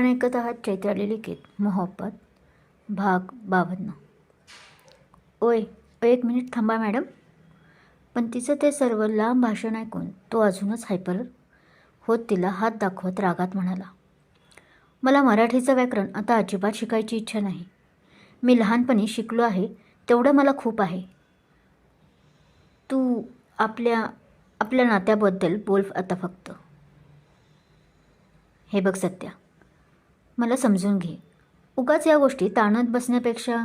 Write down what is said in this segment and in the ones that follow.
आपण ऐकत आहात चैत्राली लिखित मोहब्बत भाग बावन्न. ओय एक मिनिट थांबा मॅडम. पण तिचं ते सर्व लांब भाषण ऐकून तो अजूनच हायपर होत तिला हात दाखवत रागात म्हणाला मला मराठीचं व्याकरण आता अजिबात शिकायची इच्छा नाही. मी लहानपणी शिकलो आहे तेवढं मला खूप आहे. तू आपल्या आपल्या नात्याबद्दल बोल आता फक्त. हे बघ सत्या मला समजून घे. उगाच या गोष्टी ताणत बसण्यापेक्षा.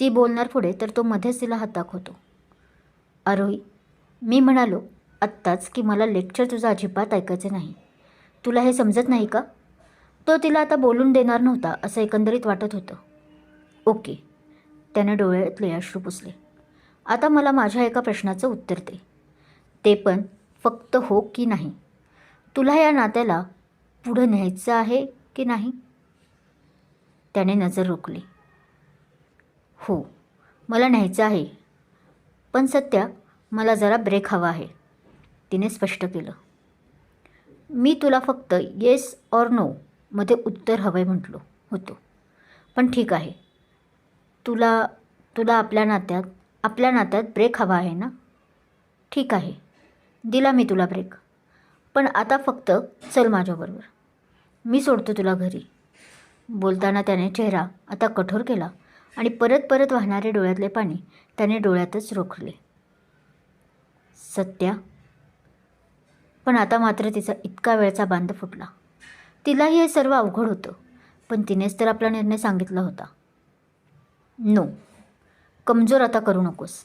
ती बोलणार पुढे तर तो मध्येच तिला हाताक होतो आरोही मी म्हणालो आत्ताच की मला लेक्चर तुझं अजिबात ऐकायचं नाही. तुला हे समजत नाही का? तो तिला आता बोलून देणार नव्हता असं एकंदरीत वाटत होतं. ओके. त्याने डोळ्यातले अश्रू पुसले. आता मला माझ्या एका प्रश्नाचं उत्तर दे. ते पण फक्त हो की नाही? तुला या नात्याला पुढं न्यायचं आहे? की नाही? त्याने नजर रोखली. हो मला न्यायचं आहे. पण सत्या मला जरा ब्रेक हवा आहे. तिने स्पष्ट केलं. मी तुला फक्त येस ऑर नो मध्ये उत्तर हवे म्हटलो होतो. पण ठीक आहे. तुला तुला आपल्या नात्यात आपल्या नात्यात ब्रेक हवा आहे ना? ठीक आहे. दिला मी तुला ब्रेक पण आता फक्त चल माझ्याबरोबर. मी सोडतो तुला घरी. बोलताना त्याने चेहरा आता कठोर केला आणि परत परत वाहणारे डोळ्यातले पाणी त्याने डोळ्यातच रोखले. सत्या? पण आता मात्र तिचा इतका वेळचा बांध फुटला. तिलाही हे सर्व अवघड होतं पण तिनेच तर आपला निर्णय सांगितला होता. नो. कमजोर आता करू नकोस.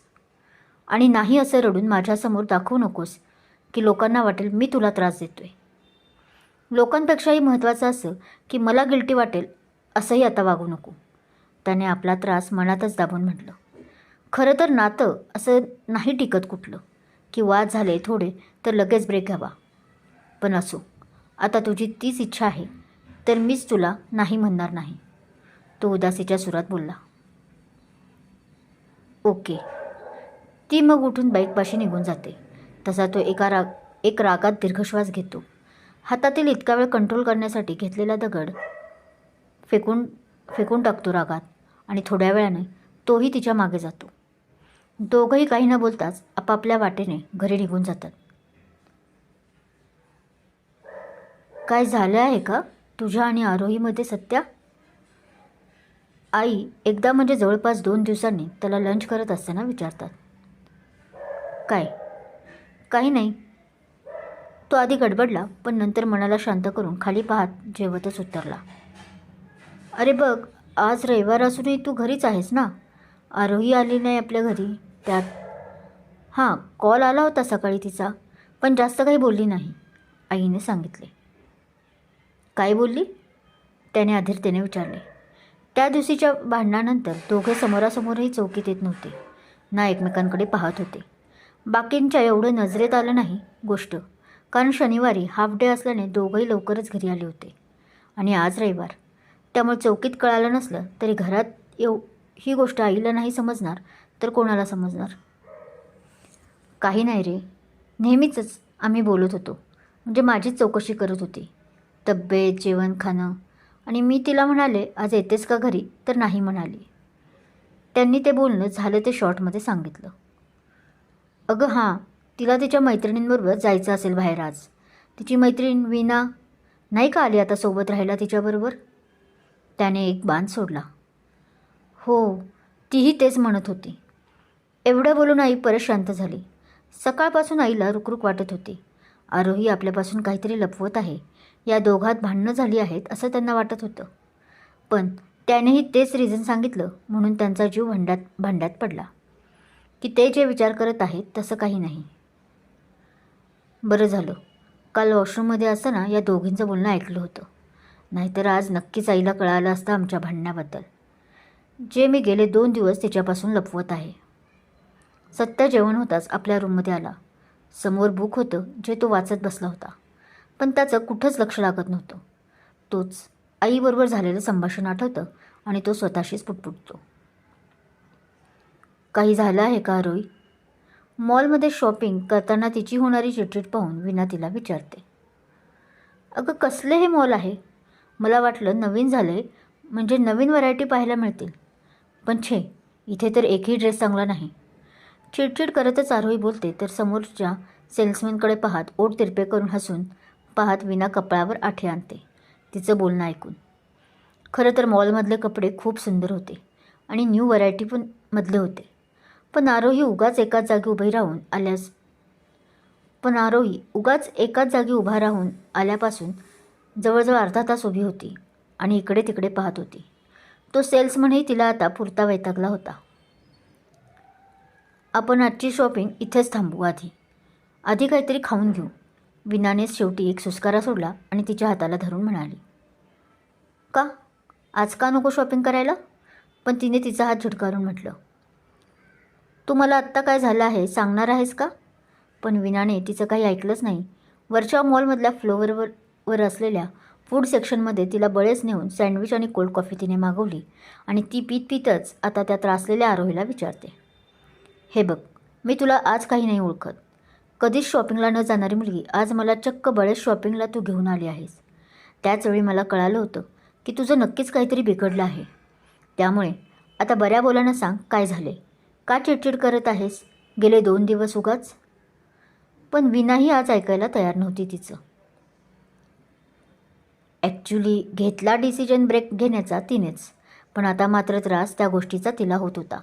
आणि नाही असं रडून माझ्यासमोर दाखवू नकोस की लोकांना वाटेल मी तुला त्रास देतोय. लोकांपेक्षाही महत्त्वाचं असं की मला गिल्टी वाटेल असंही आता वागू नको. त्याने आपला त्रास मनातच दाबून म्हटलं. खरं तर नातं असं नाही टिकत कुठलं. की वाद झाले थोडे तर लगेच ब्रेक घ्यावा. पण असो आता तुझी तीच इच्छा आहे तर मीच तुला नाही म्हणणार नाही. तो उदासीच्या सुरात बोलला. ओके. ती मग उठून बाईकपाशी निघून जाते. तसा तो एका राग एक रागात दीर्घश्वास घेतो. हातातील इतका वेळ कंट्रोल करण्यासाठी घेतलेला दगड फेकून फेकून टाकतो रागात आणि थोड्या वेळाने तोही तिच्यामागे जातो. दोघंही काही न बोलताच आपापल्या वाटेने घरी निघून जातात. काय झालं आहे का? तुझ्या आणि आरोहीमध्ये सत्या? आई एकदा म्हणजे जवळपास दोन दिवसांनी त्याला लंच करत असताना विचारतात. काय? काही नाही. तो आधी गडबडला पण नंतर मनाला शांत करून खाली पाहत जेवतच उतरला. अरे बघ आज रविवार असूनही तू घरीच आहेस ना? आरोही आली नाही आपल्या घरी. त्यात हां कॉल आला होता सकाळी तिचा पण जास्त काही बोलली नाही आईने सांगितले. काय बोलली? त्याने अधीरतेने विचारले. त्या दिवशीच्या भांडणानंतर दोघे समोरासमोरही चौकीत येत नव्हते ना एकमेकांकडे पाहत होते. बाकींच्या एवढं नजरेत आलं नाही गोष्ट कारण शनिवारी हाफ डे असल्याने दोघंही लवकरच घरी आले होते. आणि आज रविवार. त्यामुळे चौकीत कळालं नसलं तरी घरात येऊ ही गोष्ट आईला नाही समजणार तर कोणाला समजणार? काही नाही रे. नेहमीच आम्ही बोलत होतो. म्हणजे माझीच चौकशी करत होती. तब्येत जेवण खाणं. आणि मी तिला म्हणाले आज येतेस का घरी? तर नाही म्हणाली. त्यांनी ते बोलणं झालं ते शॉर्टमध्ये सांगितलं. अगं हां तिला तिच्या मैत्रिणींबरोबर जायचं असेल बाहेर आज. तिची मैत्रीण वीणा नाही का आली आता सोबत राहायला तिच्याबरोबर? त्याने एक बाण सोडला. हो तीही तेच म्हणत होती. एवढं बोलून आई परत शांत झाली. सकाळपासून आईला रुकरुक वाटत होती. आरोही आपल्यापासून काहीतरी लपवत आहे. या दोघात भांडणं झाली आहेत असं त्यांना वाटत होतं. पण त्यानेही तेच रिझन सांगितलं म्हणून त्यांचा जीव भांड्यात भांड्यात पडला. की ते जे विचार करत आहेत तसं काही नाही. बरं झालं. काल वॉशरूममध्ये असताना या दोघींचं बोलणं ऐकलं होतं. नाहीतर आज नक्कीच आईला कळालं असतं आमच्या भांडण्याबद्दल. जे मी गेले दोन दिवस तिच्यापासून लपवत आहे. सत्य जेवण होताच आपल्या रूममध्ये आला. समोर बुक होतं जे तो वाचत बसला होता. पण त्याचं कुठंच लक्ष लागत नव्हतं. तोच आईबरोबर झालेलं संभाषण आठवतं आणि तो स्वतःशीच पुटपुटतो. काही झालं आहे का रोई? मॉलमध्ये शॉपिंग करताना तिची होणारी चिटचिट पाहून विना तिला विचारते. अगं कसले हे मॉल आहे? मला वाटलं नवीन झालं आहे म्हणजे नवीन व्हरायटी पाहायला मिळतील. पण छे इथे तर एकही ड्रेस चांगला नाही. चिडचिड करतच आरोही बोलते तर समोरच्या सेल्समॅनकडे पाहत ओट तिरपे करून हसून पाहत विना कपड्यावर आठे आणते. तिचं बोलणं ऐकून. खरं तर मॉलमधले कपडे खूप सुंदर होते आणि न्यू व्हरायटी पण मधले होते. पण आरोही उगाच एकाच जागी उभी राहून आल्यास पण आरोही उगाच एकाच जागी उभा राहून आल्यापासून जवळजवळ अर्धा तास उभी होती आणि इकडे तिकडे पाहत होती. तो सेल्समनही तिला आता पुरता वैतागला होता. आपण आजची शॉपिंग इथेच थांबू आधी. आधी काहीतरी खाऊन घेऊ. विनानेच शेवटी एक सुस्कारा सोडला आणि तिच्या हाताला धरून म्हणाली का? आज का नको शॉपिंग करायला? पण तिने तिचा हात झुटकारून म्हटलं तू मला आत्ता काय झालं आहे सांगणार आहेस का? पण विनाने तिचं काही ऐकलंच नाही. वरच्या मॉलमधल्या फ्लोअरवर वर असलेल्या फूड सेक्शनमध्ये तिला बळेच नेऊन सँडविच आणि कोल्ड कॉफी तिने मागवली आणि ती पीत पीतच आता त्या त्रासलेल्या आरोहीला विचारते. हे बघ मी तुला आज काही नाही ओळखत. कधीच शॉपिंगला न जाणारी मुलगी आज मला चक्क बळेच शॉपिंगला तू घेऊन आली आहेस. त्याचवेळी मला कळालं होतं की तुझं नक्कीच काहीतरी बिघडलं आहे. त्यामुळे आता बऱ्या बोलानं सांग काय झाले का चिडचिड करत आहेस? गेले दोन दिवस उगाच. पण विनाही आज ऐकायला तयार नव्हती तिचं. ॲक्च्युली घेतला डिसिजन ब्रेक घेण्याचा तिनेच. पण आता मात्र त्रास त्या गोष्टीचा तिला होत होता.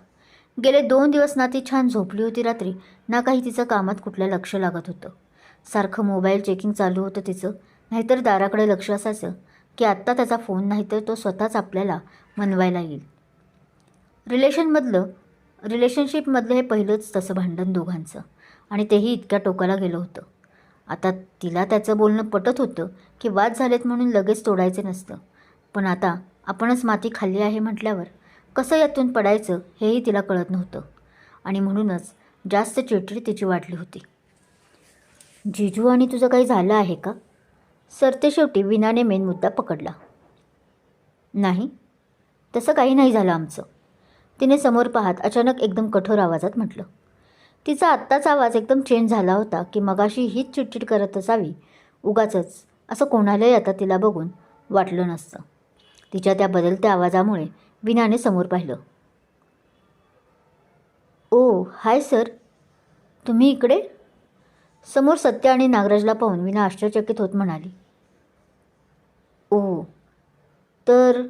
गेले दोन दिवस ना ती छान झोपली होती रात्री. ना काही तिचं कामात कुठल्या लक्ष लागत होतं. सारखं मोबाईल चेकिंग चालू होतं तिचं. नाहीतर दाराकडे लक्ष असायचं की आत्ता त्याचा फोन नाही तर तो स्वतःच आपल्याला मनवायला येईल. रिलेशनमधलं रिलेशनशिपमधलं हे पहिलंच तसं भांडण दोघांचं. आणि तेही इतक्या टोकाला गेलं होतं. आता तिला त्याचं बोलणं पटत होतं की वाद झालेत म्हणून लगेच तोडायचे नसतं. पण आता आपणच माती खाल्ली आहे म्हटल्यावर कसं यातून पडायचं हेही तिला कळत नव्हतं. आणि म्हणूनच जास्त चिडचिड तिची वाटली होती. जिजू आणि तुझं काही झालं आहे का? सरते शेवटी विनाने मेन मुद्दा पकडला. नाही. तसं काही नाही झालं आमचं. तिने समोर पाहत अचानक एकदम कठोर आवाजात म्हटलं तिचा आत्ताचा आवाज एकदम चेंज झाला होता की मगाशी हीच चिडचिड करत असावी. उगाचच. असं कोणालाही आता तिला बघून वाटलं नसतं. तिच्या त्या बदलत्या आवाजामुळे विनाने समोर पाहिलं. Oh hi sir. तुम्ही इकडे? समोर सत्य आणि नागराजला पाहून विना आश्चर्यचकित होत म्हणाली. ओ तर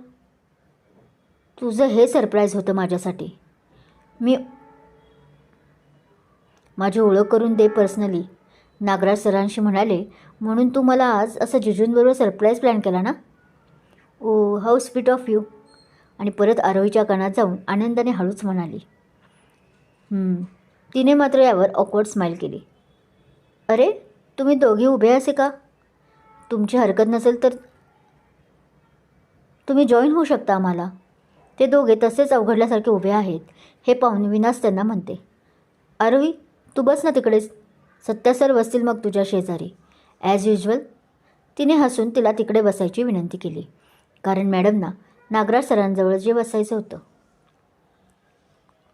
तुझं हे सरप्राईज होतं माझ्यासाठी. मी माझी ओळख करून दे पर्सनली नागराज सरांशी म्हणाले म्हणून तू मला आज असं जिजूंबरोबर सरप्राईज प्लॅन केला ना? Oh how sweet of you आणि परत आरोहीच्या कानात जाऊन आनंदाने हळूच म्हणाली तिने मात्र यावर ऑकवर्ड स्माईल केली अरे तुम्ही दोघे उभे असे का? तुमची हरकत नसेल तर तुम्ही जॉईन होऊ शकता आम्हाला. ते दोघे तसेच अवघडल्यासारखे उभे आहेत हे पाहून विनास त्यांना म्हणते. अरवी तू बस ना तिकडेच. सत्या सर बसतील मग तुझ्या शेजारी. ॲज युजल तिने हसून तिला तिकडे बसायची विनंती केली. कारण मॅडमना नागराज सरांजवळ जे बसायचं होतं.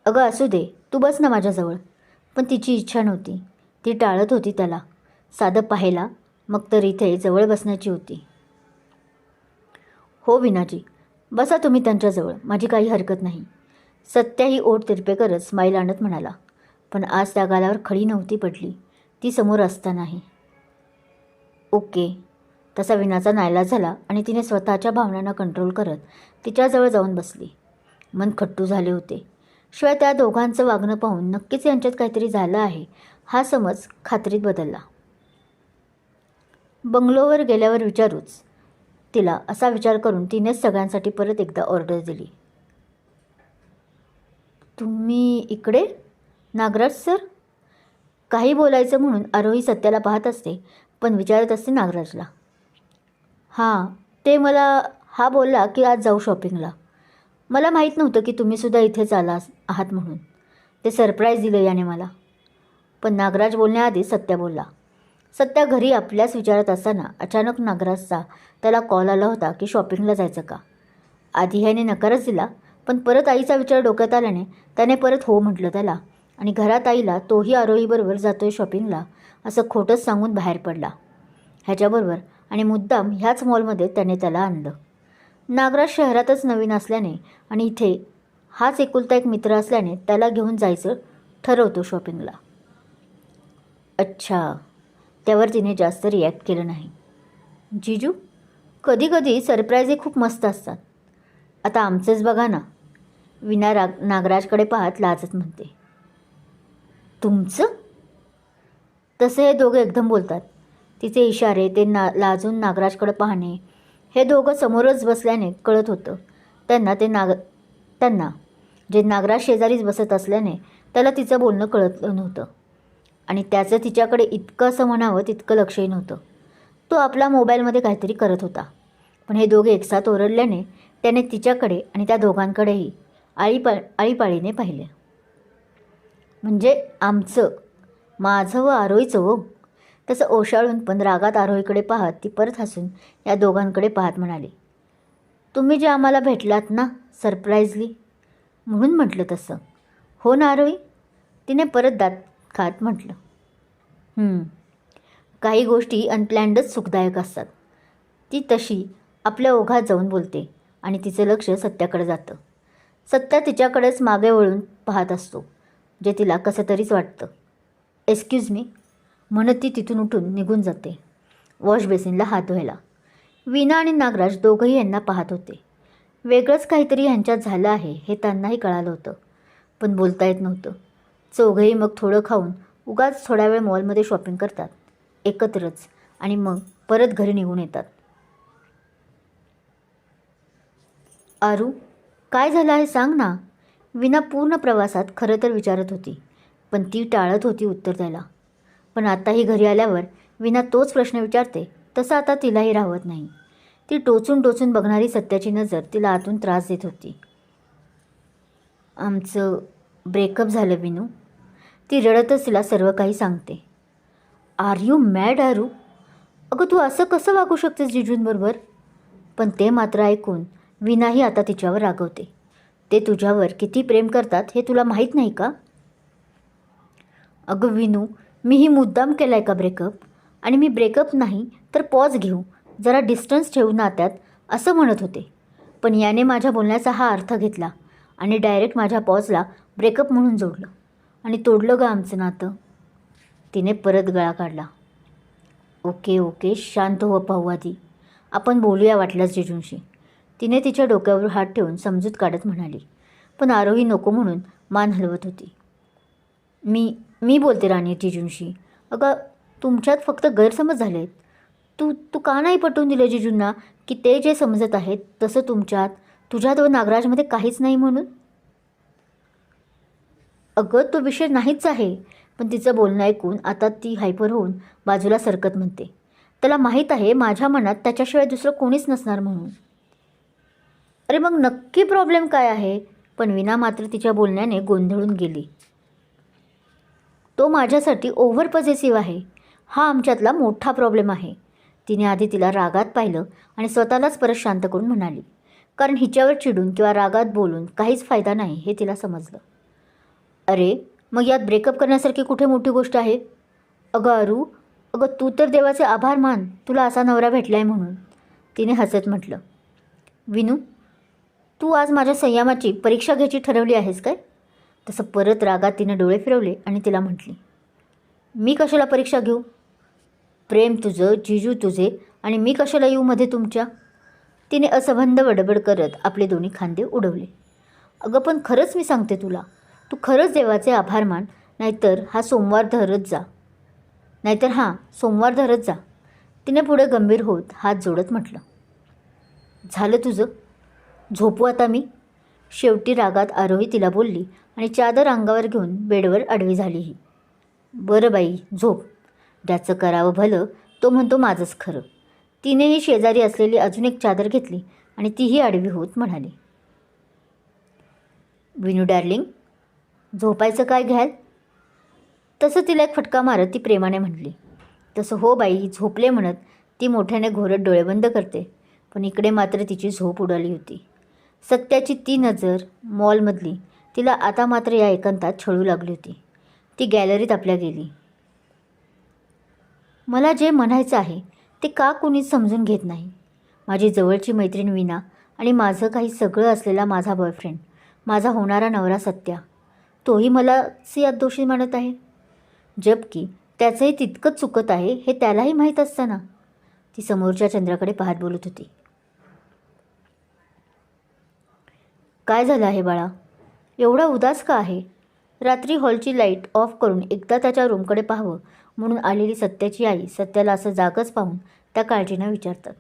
अगं असू दे तू बस ना माझ्याजवळ. पण तिची इच्छा नव्हती. ती टाळत होती त्याला. साधं पाहायला मग तर इथे जवळ बसण्याची होती. हो विनाजी बसा तुम्ही त्यांच्याजवळ माझी काही हरकत नाही. सत्याही ओठ तिरपे करत स्माईल आणत म्हणाला. पण आज त्या गालावर खडी नव्हती पडली. ती समोर असतानाही. ओके. तसा विनाचा नायलाज झाला आणि तिने स्वतःच्या भावनांना कंट्रोल करत तिच्याजवळ जाऊन बसली. मन खट्टू झाले होते. शिवाय त्या दोघांचं वागणं पाहून नक्कीच यांच्यात काहीतरी झालं आहे हा समज खात्रीत बदलला. बंगलोवर गेल्यावर विचारूच. तिला असा विचार करून तिनेच सगळ्यांसाठी परत एकदा ऑर्डर दिली. तुम्ही इकडे? नागराज सर काही बोलायचं म्हणून आरोही सत्याला पाहत असते पण विचारत असते नागराजला. हां ते मला हा बोलला की आज जाऊ शॉपिंगला मला माहीत नव्हतं की तुम्हीसुद्धा इथेच आला आहात म्हणून. ते सरप्राईज दिलं याने मला. पण नागराज बोलण्याआधी सत्या बोलला. सत्या घरी आपल्याच विचारत असताना अचानक नागराजचा त्याला कॉल आला होता की शॉपिंगला जायचं का? आधी ह्याने नकारच दिला पण परत आईचा विचार डोक्यात आल्याने त्याने परत हो म्हटलं त्याला. आणि घरात आईला तोही आरोहीबरोबर जातोय शॉपिंगला असं खोटंच सांगून बाहेर पडला. ह्याच्याबरोबर आणि मुद्दाम ह्याच मॉलमध्ये त्याने त्याला आणलं. नागराज शहरातच नवीन असल्याने आणि इथे हाच एकुलता एक मित्र असल्याने त्याला घेऊन जायचं ठरवतो शॉपिंगला अच्छा. त्यावर तिने जास्त रिॲक्ट केलं नाही. जिजू कधीकधी कधी सरप्राईजही खूप मस्त असतात. आता आमचंच बघा ना. विना राग नागराजकडे पाहत लाजत म्हणते. तुमचं? तसे हे दोघं एकदम बोलतात. तिचे इशारे ते ना लाजून नागराजकडे पाहणे हे दोघं समोरच बसल्याने कळत होतं. त्यांना ते नाग त्यांना जे नागराज शेजारीच बसत असल्याने त्याला तिचं बोलणं कळत नव्हतं. आणि त्याचं तिच्याकडे इतकं असं म्हणावं तितकं लक्षही नव्हतं. तो आपला मोबाईलमध्ये काहीतरी करत होता. पण हे दोघे एकसाथ ओरडल्याने त्याने तिच्याकडे आणि त्या दोघांकडेही आळीपा आळीपाळीने पाहिले. म्हणजे आमचं माझं व आरोहीचं हो तसं ओशाळून पण रागात आरोहीकडे पाहत ती परत हसून या दोघांकडे पाहत म्हणाली तुम्ही जे आम्हाला भेटलात ना सरप्राईजली? म्हणून म्हटलं तसं. हो ना आरोही तिने परत दात खात म्हटलं. "हं, काही गोष्टी अनप्लॅन्डच सुखदायक असतात. ती तशी आपल्या ओघात जाऊन बोलते आणि तिचं लक्ष सत्याकडे जातं. सत्या तिच्याकडेच मागे वळून पाहत असतो जे तिला कसं तरीच वाटतं. एक्सक्यूज मी म्हणत ती तिथून उठून निघून जाते. वॉश बेसिनला हात धुवायला. वीणा आणि नागराज दोघंही यांना पाहत होते. वेगळंच काहीतरी ह्यांच्यात झालं आहे हे त्यांनाही कळालं होतं. पण बोलता येत नव्हतं. चौघंही मग थोडं खाऊन उगाच थोडा वेळ मॉलमध्ये शॉपिंग करतात. एकत्रच. आणि मग परत घरी निघून येतात. आरू काय झालं आहे सांग ना. विना पूर्ण प्रवासात खरं तर विचारत होती. पण ती टाळत होती उत्तर द्यायला. पण आताही घरी आल्यावर विना तोच प्रश्न विचारते. तसं आता तिलाही राहत नाही. ती टोचून टोचून बघणारी सत्याची नजर तिला आतून त्रास देत होती. आमचं ब्रेकअप झालं विनू ती रडतच तिला सर्व काही सांगते. आर यू मॅड आरू अगं तू असं कसं वागू शकतेस जिजूंबरोबर? पण ते मात्र ऐकून विनाही आता तिच्यावर रागवते. ते तुझ्यावर किती प्रेम करतात हे तुला माहीत नाही का? अगं विनू मी ही मुद्दाम केला आहे का ब्रेकअप आणि मी ब्रेकअप नाही तर पॉज घेऊ. जरा डिस्टन्स ठेवू नात्यात असं म्हणत होते. पण याने माझ्या बोलण्याचा हा अर्थ घेतला आणि डायरेक्ट माझ्या पॉजला ब्रेकअप म्हणून जोडलं. आणि तोडलं ग आमचं नातं. तिने परत गळा काढला. ओके ओके शांत हो पाहू आधी आपण बोलूया वाटल्यास जिजूंशी. तिने तिच्या डोक्यावर हात ठेवून समजूत काढत म्हणाली. पण आरोही नको म्हणून मान हलवत होती. मी मी बोलते राणी जिजूंशी. अगं तुमच्यात फक्त गैरसमज झाले आहेत तू तू का नाही पटवून दिलं जिजूंना की ते जे समजत आहेत तसं तुमच्यात तुझ्यात व नागराजमध्ये काहीच नाही म्हणून? अगं तो विषय नाहीच आहे. पण तिचं बोलणं ऐकून आता ती हायपर होऊन बाजूला सरकत म्हणते. त्याला माहीत आहे माझ्या मनात त्याच्याशिवाय दुसरं कोणीच नसणार म्हणून. अरे मग नक्की प्रॉब्लेम काय आहे? पण विना मात्र तिच्या बोलण्याने गोंधळून गेली. तो माझ्यासाठी ओव्हर पॉझिटिव्ह आहे. हा आमच्यातला मोठा प्रॉब्लेम आहे. तिने आधी तिला रागात पाहिलं आणि स्वतःलाच परत शांत करून म्हणाली. कारण हिच्यावर चिडून किंवा रागात बोलून काहीच फायदा नाही हे तिला समजलं. अरे मग यात ब्रेकअप करण्यासारखी कुठे मोठी गोष्ट आहे? अगं अरू अगं तू तर देवाचे आभार मान तुला असा नवरा भेटला आहे म्हणून. तिने हसत म्हटलं. विनू तू आज माझ्या संयमाची परीक्षा घ्यायची ठरवली आहेस काय? तसं परत रागात तिने डोळे फिरवले आणि तिला म्हटली. मी कशाला परीक्षा घेऊ? प्रेम तुझं जिजू तुझे आणि मी कशाला येऊ मध्ये तुमच्या? तिने असंबंध बडबड करत आपले दोन्ही खांदे उडवले. अगं पण खरंच मी सांगते तुला तू खरंच देवाचे आभार मान. नाहीतर हा सोमवार धरत जा. नाहीतर हां सोमवार धरत जा. तिने पुढे गंभीर होत हात जोडत म्हटलं. झालं तुझं? झोपू आता मी? शेवटी रागात आरोही तिला बोलली आणि चादर अंगावर घेऊन बेडवर आडवी झाली ही बरं बाई झोप. ज्याचं करावं भलं तो म्हणतो माझंच खरं. तिनेही शेजारी असलेली अजून एक चादर घेतली आणि तीही आडवी होत म्हणाली. विनू डार्लिंग झोपायचं काय घ्याल? तसं तिला एक फटका मारत ती प्रेमाने म्हटली. तसं हो बाई झोपले म्हणत ती मोठ्याने घोरत डोळे बंद करते. पण इकडे मात्र तिची झोप उडाली होती. सत्याची ती नजर मॉलमधली. तिला आता मात्र या एकांतात छळू लागली होती. ती गॅलरीत आपल्या गेली. मला जे म्हणायचं आहे ते ते का कुणीच समजून घेत नाही. माझी जवळची मैत्रीण विना आणि माझं काही सगळं असलेला माझा बॉयफ्रेंड माझा होणारा नवरा सत्या. तोही मलाच यात दोषी मानत आहे. जबकी त्याचंही तितकंच चुकत आहे हे त्यालाही माहीत असताना. ती समोरच्या चंद्राकडे पाहत बोलत होती. काय झालं आहे बाळा? एवढा उदास का आहे? रात्री हॉलची लाइट ऑफ करून एकदा त्याच्या रूमकडे पाहावं म्हणून आलेली सत्याची आई सत्याला असं जागच पाहून त्या काळजीनं विचारतात.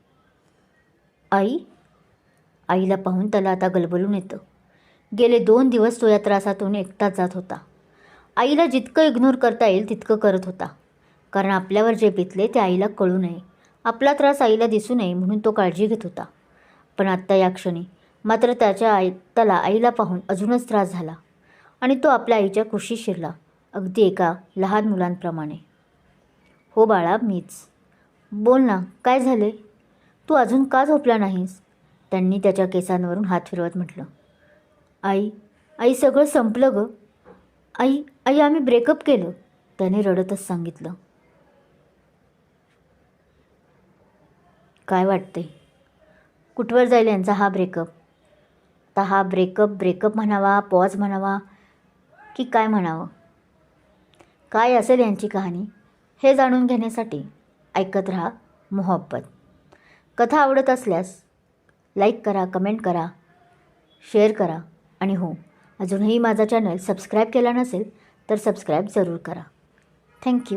आई? आईला पाहून त्याला आता गलबलून येतं. गेले दोन दिवस तो या त्रासातून एकटाच जात होता. आईला जितकं इग्नोर करता येईल तितकं करत होता. कारण आपल्यावर जे बितले ते आईला कळू नये. आपला त्रास आईला दिसू नये म्हणून तो काळजी घेत होता. पण आत्ता या क्षणी मात्र त्याच्या आई त्याला आईला पाहून अजूनच त्रास झाला. आणि तो आपल्या आईच्या कुशी शिरला. अगदी एका लहान मुलांप्रमाणे. हो बाळा मीच. बोल ना काय झाले तू अजून का झोपला नाहीस? त्यांनी त्याच्या केसांवरून हात फिरवत म्हटलं. आई आई सगळं संपलं गं. आई आई आम्ही ब्रेकअप केलं. त्याने रडतच सांगितलं. काय वाटते कुठवर जाईल यांचा हा ब्रेकअप आता हा ब्रेकअप ब्रेकअप म्हणावा पॉज म्हणावा की काय म्हणावं? काय असेल यांची कहाणी? हे जाणून घेण्यासाठी ऐकत रहा मोहब्बत. कथा आवडत असल्यास लाईक करा कमेंट करा शेअर करा. आणि हो अजूनही माझा चॅनल सबस्क्राईब केला नसेल तर सबस्क्राईब जरूर करा. थँक्यू